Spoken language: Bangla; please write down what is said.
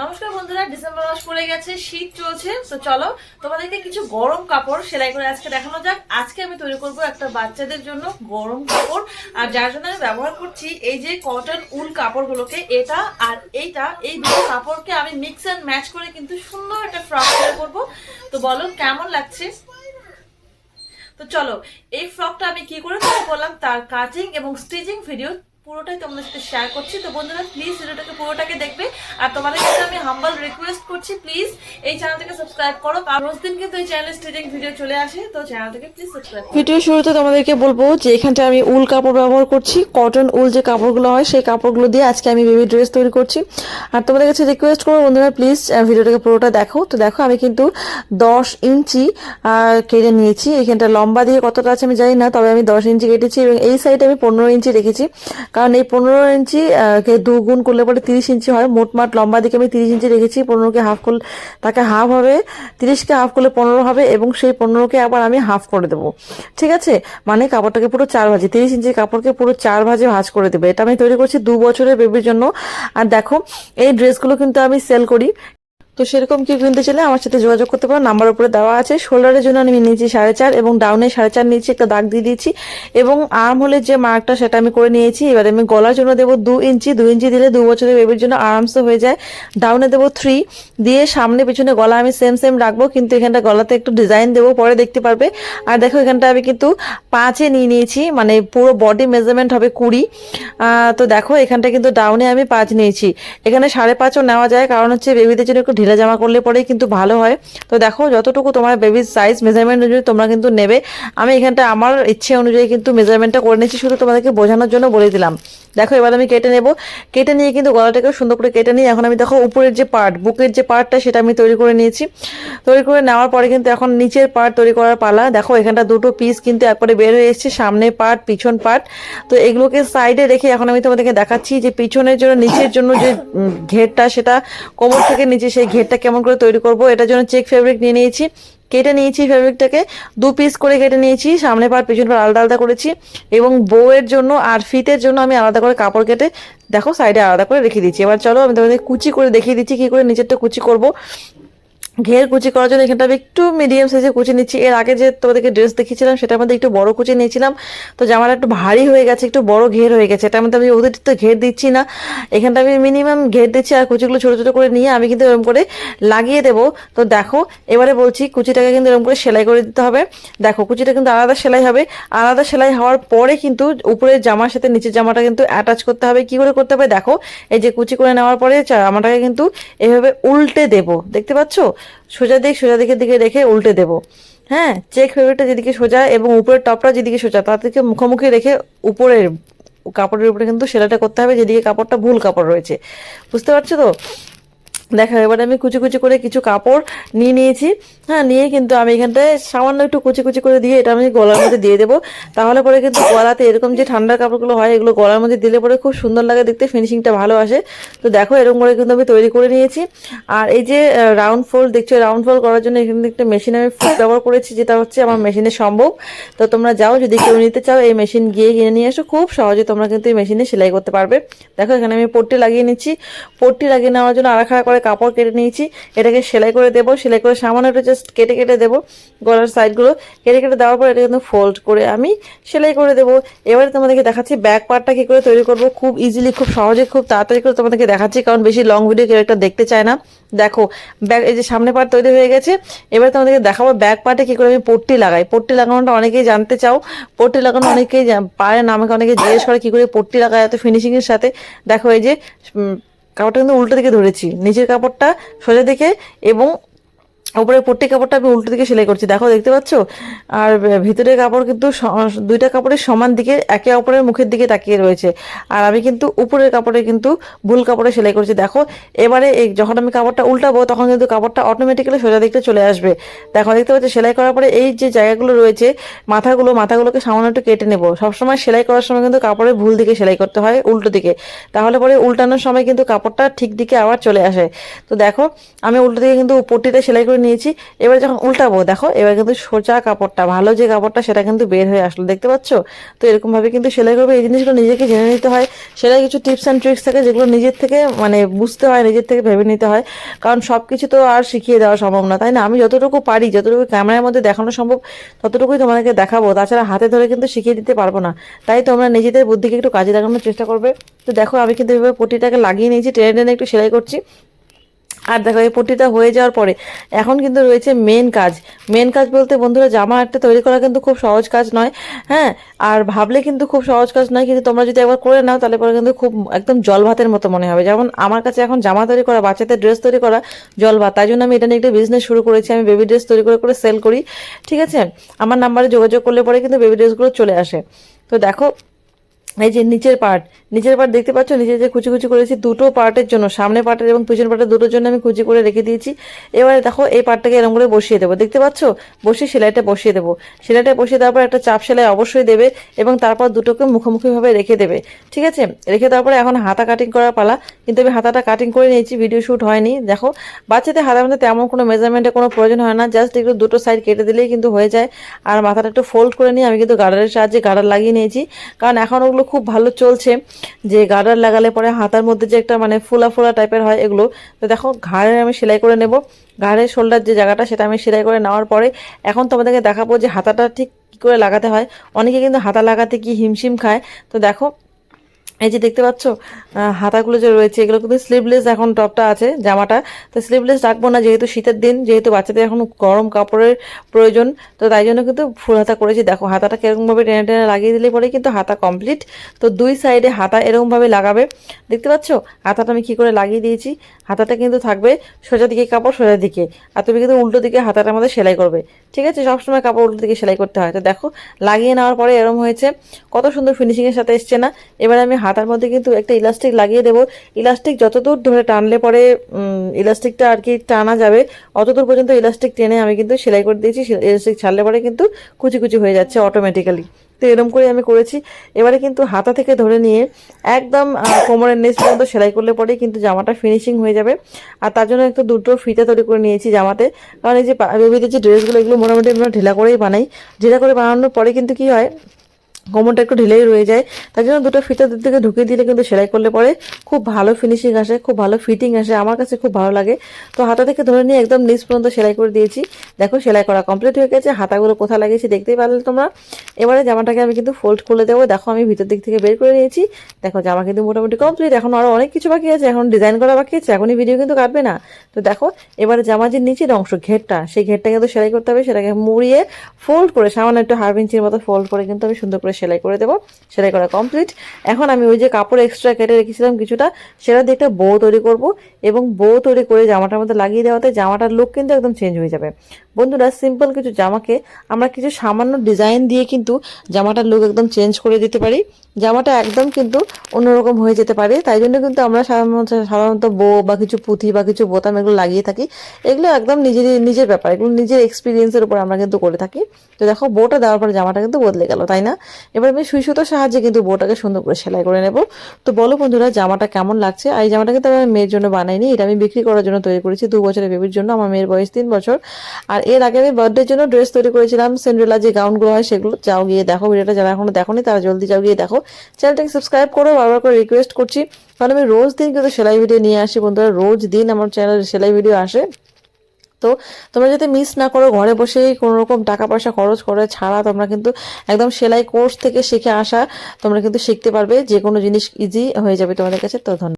নমস্কার বন্ধুরা, ডিসেম্বর মাস পড়ে গেছে, শীত চলছে, তো চলো তোমাদেরকে কিছু গরম কাপড় সেলাই করে আজকে দেখানো যাক। আজকে আমি তৈরি করব একটা বাচ্চাদের জন্য গরম কাপড়, আর যার জন্য আমি ব্যবহার করছি এই যে কটন উল কাপড়গুলোকে, এটা আর এইটা, এই দুটো কাপড়কে আমি মিক্স অ্যান্ড ম্যাচ করে কিন্তু সুন্দর একটা ফ্রক তৈরি করব। তো বলো, কেমন লাগছে? তো চলো, এই ফ্রকটা আমি কি করে তৈরি করলাম? তার কাটিং এবং স্টিচিং ভিডিও পুরোটাই তোমাদের সাথে শেয়ার করছি। তো বন্ধুরা প্লিজ ভিডিওটাকে পুরোটাকে দেখবে। আর তোমাদের কাছে আমি হাম্বল রিকোয়েস্ট করছি প্লিজ এই চ্যানেলটাকে সাবস্ক্রাইব করো। কারণ রোজ দিন কিন্তু এই চ্যানেলে স্টিচিং ভিডিও চলে আসে, তো চ্যানেলটাকে প্লিজ সাবস্ক্রাইব ভিডিও শুরুতে তোমাদেরকে বলব যে এখানটা আমি উল কাপড় ব্যবহার করছি। কটন উল যে কাপড়গুলো হয়, সেই কাপড়গুলো দিয়ে আজকে আমি বেবি ড্রেস তৈরি করছি। আর তোমাদের কাছে রিকোয়েস্ট করব, বন্ধুরা প্লিজ ভিডিওটাকে পুরোটা দেখো। তো দেখো, আমি কিন্তু দশ ইঞ্চি কেটে নিয়েছি। এখানটা লম্বা দিয়ে কতটা আছে আমি জানি না, তবে আমি দশ ইঞ্চি কেটেছি এবং এই সাইডে আমি পনেরো ইঞ্চি রেখেছি। কারণ এই পনেরো ইঞ্চি দু গুণ করলে পরে তিরিশ ইঞ্চি হয়। মোটমাট লম্বা দিকে আমি তিরিশ ইঞ্চি রেখেছি, পনেরোকে হাফ করলে তাকে হাফ হবে। তিরিশকে হাফ করলে পনেরো হবে এবং সেই পনেরোকে আবার আমি হাফ করে দেবো। ঠিক আছে? মানে কাপড়টাকে পুরো চার ভাজে, তিরিশ ইঞ্চির কাপড়কে পুরো চার ভাজে ভাজ করে দেবে। এটা আমি তৈরি করছি দু বছরের বেবির জন্য। আর দেখো, এই ড্রেসগুলো কিন্তু আমি সেল করি। তো সেরকম কেউ কিনতে চাইলে আমার সাথে যোগাযোগ করতে পারো। নাম্বার উপরে দেওয়া আছে, শোল্ডারের জন্য আমি নিয়েছি সাড়ে চার এবং ডাউনে সাড়ে চার নিয়েছি, একটা দাগ দিয়ে দিয়েছি এবং আর্ম হলে যে মার্কটা সেটা আমি করে নিয়েছি। এবার আমি গলার জন্য দেবো দু ইঞ্চি দু ইঞ্চি দিলে দু বছরের বেবির জন্য আরামসে হয়ে যায়। ডাউনে দেবো থ্রি দিয়ে সামনে পিছনে গলা আমি সেম সেম রাখব, কিন্তু এখানটা গলাতে একটু ডিজাইন দেবো, পরে দেখতে পারবে। আর দেখো এখানটা আমি কিন্তু পাঁচে নিয়ে নিয়েছি মানে পুরো বডি মেজারমেন্ট হবে কুড়ি। তো দেখো এখানটা কিন্তু ডাউনে আমি পাঁচ নিয়েছি। এখানে সাড়ে পাঁচও নেওয়া যায়, কারণ হচ্ছে বেবিদের জন্য একটু ঢিলা জামা করলে পরেই কিন্তু ভালো হয়। তো দেখো, যতটুকু তোমার বেবির সাইজ মেজারমেন্ট অনুযায়ী তোমরা কিন্তু নেবে। আমি এখানটা আমার ইচ্ছে অনুযায়ী কিন্তু মেজারমেন্টটা করে নিচ্ছি শুধু তোমাদেরকে বোঝানোর জন্য বলে দিলাম। দেখো, এবার আমি কেটে নেব। কেটে নিয়ে কিন্তু গলাটাকেও সুন্দর করে কেটে নিয়ে এখন আমি দেখো উপরের যে পার্ট বুকের যে পার্টটা সেটা আমি তৈরি করে নিয়েছি। তৈরি করে নেওয়ার পরে কিন্তু এখন নিচের পার্ট তৈরি করার পালা। দেখো, এখানটা দুটো পিস কিন্তু একবারে বের হয়ে এসেছে, সামনে পার্ট পিছন পার্ট তো এগুলোকে সাইডে রেখে এখন আমি তোমাদেরকে দেখাচ্ছি যে পিছনের জন্য, নিচের জন্য যে ঘেরটা, সেটা কোমর থেকে নিচে সেই ঘেরটা কেমন করে তৈরি করব, এটার জন্য চেক ফেব্রিক নিয়ে নিয়েছি। কেটে নিয়েছি ফেব্রিকটাকে দু পিস করে কেটে নিয়েছি, সামনে পার পিছন পার আলাদা আলাদা করেছি এবং বউয়ের জন্য আর ফিতের জন্য আমি আলাদা করে কাপড় কেটে, দেখো সাইডে আলাদা করে রেখে দিচ্ছি এবার চলো আমি তোমাদের কুচি করে দেখিয়ে দিচ্ছি, কি করে নিচেরটা কুচি করব। ঘের কুচি করার জন্য এখানটা আমি একটু মিডিয়াম সাইজে কুচি নিচ্ছি। এর আগে যে তোমাদেরকে ড্রেস দেখিয়েছিলাম, সেটার মধ্যে একটু বড় কুচি নিয়েছিলাম। তো জামাটা একটু ভারী হয়ে গেছে, একটু বড় ঘের হয়ে গেছে, এটার মধ্যে আমি ওদের তো ঘের দিচ্ছি না। এখানটা আমি মিনিমাম ঘের দিচ্ছি আর কুচিগুলো ছোটো ছোটো করে নিয়ে আমি কিন্তু এরকম করে লাগিয়ে দেবো। তো দেখো, এবারে বলছি কুচিটাকে কিন্তু এরকম করে সেলাই করে দিতে হবে। দেখো, কুচিটা কিন্তু আলাদা সেলাই হবে। আলাদা সেলাই হওয়ার পরে কিন্তু উপরের জামার সাথে নিচের জামাটা কিন্তু অ্যাটাচ করতে হবে। কি করে করতে হবে? দেখো, এই যে কুচি করে নেওয়ার পরে জামাটাকে কিন্তু এভাবে উল্টে দেবো। দেখতে পাচ্ছো? সোজা দিক, সোজা দিকের দিকে রেখে উল্টে দেব। হ্যাঁ চেক ফেব্রিকটা যেদিকে সোজা এবং উপরের টপটা যেদিকে সোজা তার থেকে মুখোমুখি রেখে উপরের কাপড়ের উপরে কিন্তু সেলাইটা করতে হবে, যেদিকে কাপড়টা ভুল কাপড় রয়েছে। বুঝতে পারছ তো? দেখো এবার আমি কুচি কুচি করে কিছু কাপড় নিয়ে নিয়েছি। হ্যাঁ নিয়ে কিন্তু আমি এখানটায় সামান্য একটু কুচি কুচি করে দিয়ে এটা আমি গলার মধ্যে দিয়ে দেবো। তাহলে পরে কিন্তু গলাতে এরকম যে ঠান্ডার কাপড়গুলো হয়, এগুলো গলার মধ্যে দিলে পরে খুব সুন্দর লাগে, দেখতে ফিনিশিংটা ভালো আসে। তো দেখো, এরকম করে কিন্তু আমি তৈরি করে নিয়েছি। আর এই যে রাউন্ড ফোল্ড দেখছ রাউন্ড ফোল্ড করার জন্য এখানে একটা মেশিন আমি ফুট ব্যবহার করেছি, যেটা হচ্ছে আমার মেশিনে সম্ভব। তো তোমরা যাও, যদি কেউ নিতে চাও, এই মেশিন গিয়ে কিনে নিয়ে এসো। খুব সহজে তোমরা কিন্তু এই মেশিনে সেলাই করতে পারবে। দেখো, এখানে আমি পট্টি লাগিয়ে নিচ্ছি। পট্টি লাগিয়ে নেওয়ার জন্য আড়াখাড়া করে কাপড় কেটে নিয়েছি। এটাকে সেলাই করে দেবো। সেলাই করে সামান্য একটু জাস্ট কেটে কেটে দেবো গলার সাইডগুলো কেটে কেটে দেওয়ার পর এটা কিন্তু ফোল্ড করে আমি সেলাই করে দেবো। এবারে তোমাদেরকে দেখাচ্ছি ব্যাক পার্টটা কী করে তৈরি করব। খুব ইজিলি খুব সহজে, খুব তাড়াতাড়ি করে তোমাদেরকে দেখাচ্ছি, কারণ বেশি লং ভিডিও কেউ একটা দেখতে চায় না। দেখো ব্যাক এই যে সামনে পার্ট তৈরি হয়ে গেছে। এবার তোমাদেরকে দেখাবো ব্যাক পার্টে কী করে আমি পট্টি লাগাই। পট্টি লাগানোটা অনেকেই জানতে চাও। পট্টি লাগানো অনেকেই পারে না। আমাকে অনেকে জিজ্ঞেস করে কী করে পট্টি লাগায় এত ফিনিশিংয়ের সাথে। দেখো এই যে কাপড়টা কিন্তু উল্টো দিকে ধরেছি। নিচের কাপড়টা সোজা দিকে এবং উপরে পট্টি কাপড়টা আমি উল্টো দিকে সেলাই করছি। দেখো, দেখতে পাচ্ছ? আর ভিতরের কাপড় কিন্তু দুইটা কাপড়ের সমান দিকে, একে অপরের মুখের দিকে তাকিয়ে রয়েছে। আর আমি কিন্তু উপরের কাপড়ে কিন্তু ভুল কাপড়ে সেলাই করছি। দেখো, এবারে যখন আমি কাপড়টা উল্টাবো, তখন কিন্তু কাপড়টা অটোমেটিক্যালি সোজা দিকটা চলে আসবে। দেখো, দেখতে পাচ্ছ? সেলাই করার পরে এই যে জায়গাগুলো রয়েছে, মাথাগুলো, মাথাগুলোকে সামান্য একটু কেটে নেব। সবসময় সেলাই করার সময় কিন্তু কাপড়ের ভুল দিকে সেলাই করতে হয়, উল্টো দিকে। তাহলে পরে উল্টানোর সময় কিন্তু কাপড়টা ঠিক দিকে আবার চলে আসে। তো দেখো, আমি উল্টো দিকে কিন্তু পট্টিটা সেলাই করে নিয়েছি। এবার যখন উল্টাবো, দেখো, এবার কিন্তু সোজা কাপড়টা, ভালো যে কাপড়টা, সেটা কিন্তু বের হয়ে আসলো, দেখতে পাচ্ছ? তো এরকমভাবে কিন্তু সেলাই করবে। এই জিনিসগুলো নিজেকে জেনে নিতে হয়। সেলাই কিছু টিপস অ্যান্ড ট্রিক্স থাকে যেগুলো নিজের থেকে মানে বুঝতে হয়, নিজের থেকে ভেবে নিতে হয়। কারণ সব কিছু তো আর শিখিয়ে দেওয়া সম্ভব না, তাই না? আমি যতটুকু পারি, যতটুকু ক্যামেরার মধ্যে দেখানো সম্ভব, ততটুকুই তোমাদেরকে দেখাবো। তাছাড়া হাতে ধরে কিন্তু শিখিয়ে দিতে পারব না। তাই তোমরা নিজেদের বুদ্ধিকে একটু কাজে লাগানোর চেষ্টা করবে। তো দেখো, আমি কিন্তু এভাবে পটিটাকে লাগিয়ে নিয়েছি, টেনে টেনে একটু সেলাই করছি। আর দেখো, এই পট্টিটা হয়ে যাওয়ার পরে এখন কিন্তু রয়েছে মেন কাজ। মেন কাজ বলতে বন্ধুরা, জামা একটা তৈরি করা কিন্তু খুব সহজ কাজ নয় হ্যাঁ? আর ভাবলে কিন্তু খুব সহজ কাজ নয়, কিন্তু তোমরা যদি একবার করে নাও, তাহলে পরে কিন্তু খুব একদম জল ভাতের মতো মনে হবে। যেমন আমার কাছে এখন জামা তৈরি করা, বাচ্চাদের ড্রেস তৈরি করা জল ভাত, তাই জন্য আমি এটা নিয়ে একটা বিজনেস শুরু করেছি। আমি বেবি ড্রেস তৈরি করে করে সেল করি, ঠিক আছে? আমার নাম্বারে যোগাযোগ করলে পরে কিন্তু বেবি ড্রেসগুলো চলে আসে। তো দেখো এই যে নিচের পার্ট নিচের পার্ট দেখতে পাচ্ছ? নিচে যে কুচি কুচি করেছি, দুটো পার্টের জন্য, সামনে পার্টের এবং পিছন পার্টের দুটোর জন্য আমি কুচি করে রেখে দিয়েছি। এবারে দেখো, এই পার্টটাকে এরকম করে বসিয়ে দেবো। দেখতে পাচ্ছ? বসিয়ে সেলাইটা বসিয়ে দেবো। সেলাইটা বসিয়ে দেওয়ার পর একটা চাপ সেলাই অবশ্যই দেবে এবং তারপর দুটোকে মুখোমুখিভাবে রেখে দেবে। ঠিক আছে? রেখে দেওয়ার পরে এখন হাতা কাটিং করার পালা। কিন্তু আমি হাতাটা কাটিং করে নিয়েছি ভিডিও শ্যুট হয়নি। দেখো, বাচ্চাদের হাতার মধ্যে তেমন কোনো মেজারমেন্টের কোনো প্রয়োজন হয় না। জাস্ট একটু দুটো সাইড কেটে দিলেই কিন্তু হয়ে যায়। আর মাথাটা একটু ফোল্ড করে নিয়ে আমি কিন্তু গার্ডারের সাহায্যে গার্ডার লাগিয়ে নিয়েছি। কারণ এখন ওগুলো খুব ভালো চলছে, যে গার্ডার লাগালে পরে হাতার মধ্যে যে একটা মানে ফোলা ফোলা টাইপের হয় এগুলো। তো দেখো, ঘাড়ে আমি সেলাই করে নেব। ঘাড়ের শোল্ডার যে জায়গাটা, সেটা আমি সেলাই করে নেওয়ার পরে এখন তোমাদেরকে দেখাবো যে হাতাটা ঠিক কী করে লাগাতে হয়। অনেকে কিন্তু হাতা লাগাতে কি হিমশিম খায়। তো দেখো এই যে দেখতে পাচ্ছ হাতাগুলো যে রয়েছে, এগুলো কিন্তু স্লিভলেস এখন টপটা আছে, জামাটা। তো স্লিভলেস রাখব না, যেহেতু শীতের দিন, যেহেতু বাচ্চাদের এখন গরম কাপড়ের প্রয়োজন, তো তাই জন্য কিন্তু ফুল হাতা করেছি। দেখো, হাতাটা কিরকমভাবে টেনে টেনে লাগিয়ে দিলে পরে কিন্তু হাতা কমপ্লিট তো দুই সাইডে হাতা এরকমভাবে লাগাবে। দেখতে পাচ্ছ? হাতাটা আমি কি করে লাগিয়ে দিয়েছি? হাতাটা কিন্তু থাকবে সোজা দিকে কাপড়, সোজা দিকে। আর তুমি কিন্তু উল্টো দিকে হাতাটা আমাদের সেলাই করবে। ঠিক আছে? সবসময় কাপড় উল্টো দিকে সেলাই করতে হয়। তো দেখো, লাগিয়ে নেওয়ার পরে এরকম হয়েছে। কত সুন্দর ফিনিশিংয়ের সাথে এসছে না? এবার আমি হাতার মধ্যে কিন্তু একটা ইলাস্টিক লাগিয়ে দেবো। ইলাস্টিক যতদূর ধরে টানলে পরে ইলাস্টিকটা আর কি টানা যাবে, অতদূর পর্যন্ত ইলাস্টিক টেনে আমি কিন্তু সেলাই করে দিয়েছি। ইলাস্টিক ছাড়লে পরে কিন্তু কুচি কুচি হয়ে যাচ্ছে অটোমেটিক্যালি তো এরকম করে আমি করেছি। এবারে কিন্তু হাতা থেকে ধরে নিয়ে একদম কোমরের নিচ পর্যন্ত সেলাই করলে পরেই কিন্তু জামাটা ফিনিশিং হয়ে যাবে। আর তার জন্য একটু দুটো ফিতা তৈরি করে নিয়েছি জামাতে। কারণ এই যে বেবিদের যে ড্রেসগুলো এগুলো মোটামুটি আমরা ঢিলা করেই বানাই। ঢিলা করে বানানোর পরে কিন্তু কি হয় কোমরটা একটু ঢিলেই রয়ে যায়। তার জন্য দুটো ফিতা দুধ থেকে ঢুকিয়ে দিলে কিন্তু সেলাই করলে পরে খুব ভালো ফিনিশিং আসে, খুব ভালো ফিটিং আসে। আমার কাছে খুব ভালো লাগে। তো হাতা থেকে ধরে নিয়ে একদম নিচ পর্যন্ত সেলাই করে দিয়েছি। দেখো সেলাই করা কমপ্লিট হয়ে গেছে। হাতাগুলো কোথায় লাগিয়েছি দেখতেই পারলে তোমরা। এবারে জামাটাকে আমি কিন্তু ফোল্ড করে দেবো। দেখো আমি ভিতর দিক থেকে বের করে নিয়েছি। দেখো জামা কিন্তু মোটামুটি কমপ্লিট এখন আরও অনেক কিছু বাকি আছে। এখন ডিজাইন করা বাকি আছে। এখনই ভিডিও কিন্তু কাটবে না। তো দেখো, এবারে জামা যে নিচের অংশ, ঘেরটা, সেই ঘেরটা কিন্তু সেলাই করতে হবে। সেটাকে মুড়িয়ে ফোল্ড করে সামান্য একটু হাফ ইঞ্চির মতো ফোল্ড করে কিন্তু আমি সুন্দর করে সেলাই করে দেবো। সেলাই করা কমপ্লিট এখন আমি ওই যে কাপড় এক্সট্রা কেটে রেখেছিলাম কিছুটা, সেটা দিয়ে একটা বউ তৈরি করব এবং বউ তৈরি করে জামাটার মধ্যে লাগিয়ে দেওয়াতে জামাটার লুক কিন্তু একদম চেঞ্জ হয়ে যাবে। বন্ধুরা সিম্পল কিছু জামাকে আমরা কিছু সামান্য ডিজাইন দিয়ে কিন্তু জামাটার লুক একদম চেঞ্জ করে দিতে পারি। জামাটা একদম কিন্তু অন্যরকম হয়ে যেতে পারে। তাই জন্য কিন্তু আমরা সাধারণত সাধারণত বো বা কিছু পুঁথি বা কিছু বোতাম এগুলো লাগিয়ে থাকি। এগুলো একদম নিজের নিজের ব্যাপার। এগুলো নিজের এক্সপিরিয়েন্সের উপর আমরা কিন্তু করে থাকি। তো দেখো বোটা দেওয়ার পরে জামাটা কিন্তু বদলে গেল, তাই না? এবার আমি সুই সুতোর সাহায্যে কিন্তু বোটাকে সুন্দর করে সেলাই করে নেব। তো বলো বন্ধুরা, জামাটা কেমন লাগছে? এই জামাটা কিন্তু আমি মেয়ের জন্য বানাইনি, এটা আমি বিক্রি করার জন্য তৈরি করেছি দু বছরের বেবির জন্য, আমার মেয়ের বয়স তিন বছর। আর এর আগে আমি বার্থডের জন্য ড্রেস তৈরি করেছিলাম সেন্ড্রেলা যে গাউনগুলো হয় সেগুলো। যাও গিয়ে দেখো, ভিডিওটা যারা এখনও দেখোনি তারা জলদি যাও গিয়ে দেখো। চ্যানেলটাকে সাবস্ক্রাইব করো, বারবার করে রিকোয়েস্ট করছি। কারণ আমি রোজ দিন কিন্তু সেলাই ভিডিও নিয়ে আসি বন্ধুরা, রোজ দিন আমার চ্যানেলে সেলাই ভিডিও আসে। তো তোমরা যাতে মিস না করো, ঘরে বসেই কোনো রকম টাকা পয়সা খরচ করে ছাড়া তোমরা কিন্তু একদম সেলাই কোর্স থেকে শিখে আসা তোমরা কিন্তু শিখতে পারবে যে কোনো জিনিস ইজি হয়ে যাবে তোমাদের কাছে, তো ধন্যবাদ।